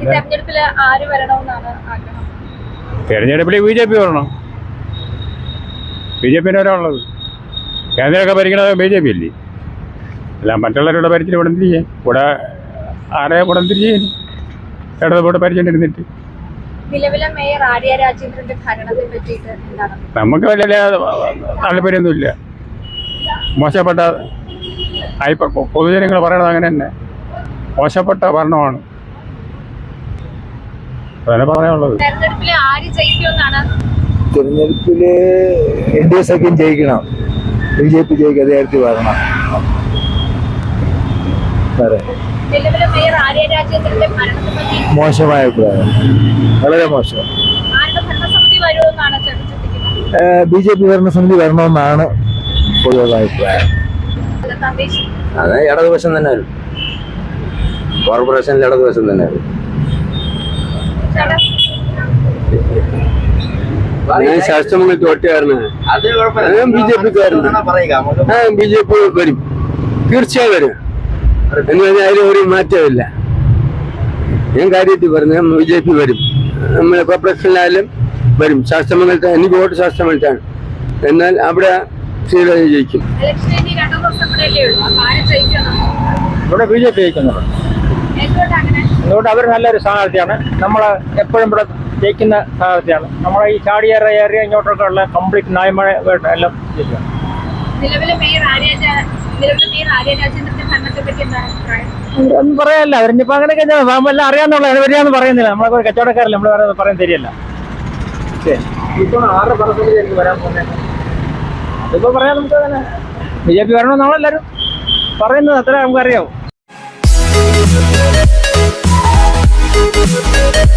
ഈ തെരഞ്ഞെടുപ്പിൽ ആര് വരണമെന്നാണ് ആഗ്രഹം? തെരഞ്ഞെടുപ്പിൽ ബി ജെ പി വരണം. ബി ജെ പിന്നെ ഒരാളുള്ളത്. കേന്ദ്രമൊക്കെ ഭരിക്കണത് ബി ജെ പി അല്ലേ? അല്ല മറ്റുള്ളവരുടെ ഭരിച്ചിട്ട് ഇവിടെ തിരിച്ചേ ഇവിടെ ആരെ ഇവിടെ തിരിച്ചേ ഇടതുപോട്ട് ഭരിച്ചിട്ടിരുന്നിട്ട് നിലവിലെ മേയർ ആര്യ രാജേന്ദ്രന്റെ ഭരണത്തെ പറ്റിയിട്ട് നമുക്ക് വലിയ താല്പര്യമൊന്നുമില്ല. മോശപ്പെട്ട പൊതുജനങ്ങൾ പറയണത് അങ്ങനെ തന്നെ. മോശപ്പെട്ട ഭരണമാണ്. പറയാനുള്ളത്. തെരഞ്ഞെടുപ്പിൽ എൻ ഡി എ സഖ്യം ജയിക്കണം. ബി ജെ പി ജയിക്കും അധികാരത്തിൽ വരണം മോശമായ അഭിപ്രായം. വളരെ മോശം. ബി ജെ പി ഭരണസമിതി വരണമെന്നാണ് പൊതുവുള്ള അഭിപ്രായം. അതെ ഇടതുപക്ഷം തന്നെ കോർപ്പറേഷനിൽ ഇടതുവശം തന്നെ ഞാൻ ശാസ്ത്രമംഗലത്ത് ഒറ്റയായിരുന്നു. ഞാൻ ബി ജെ പിക്കാരന്. ആ ബി ജെ പി വരും. തീർച്ചയായും വരും. എന്ന് പറഞ്ഞാൽ അതിൽ ഒരു മാറ്റമില്ല. ഞാൻ കാര്യത്തിൽ പറഞ്ഞു ബി ജെ പി വരും. നമ്മളെ കോർപ്പറേഷനിലായാലും വരും. ശാസ്ത്രമംഗലത്തെ എനിക്ക് വോട്ട് ശാസ്ത്രമംഗലത്താണ് എന്നാൽ അവിടെ ശ്രീരാജ് ജയിക്കും. ഇവിടെ ബി ജെ പി ജയിക്കുന്നുണ്ട് അതുകൊണ്ട് അവർ നല്ലൊരു സ്ഥാനാർത്ഥിയാണ്. നമ്മൾ എപ്പോഴും ഇവിടെ ജയിക്കുന്ന സ്ഥാനാർത്ഥിയാണ്. നമ്മളെ ഈ ചാടിയേറെ ഏറിയ ഇങ്ങോട്ടൊക്കെ ഉള്ള കംപ്ലീറ്റ് ന്യായമായ എല്ലാം ജയിക്കുക ഒന്നും പറയാനില്ല അവരിനിപ്പോൾ അങ്ങനെയൊക്കെ എല്ലാം അറിയാന്നുള്ള വരികയെന്ന് പറയുന്നില്ല. നമ്മളെ ഒരു കച്ചവടക്കാരല്ല? നമ്മൾ വേറെ പറയാൻ തരില്ല അതിപ്പോ പറയാ നമുക്ക് അങ്ങനെ. ബി ജെ പി വരണമെന്നാണോ എല്ലാവരും പറയുന്നത്? അത്ര നമുക്കറിയാവും. Música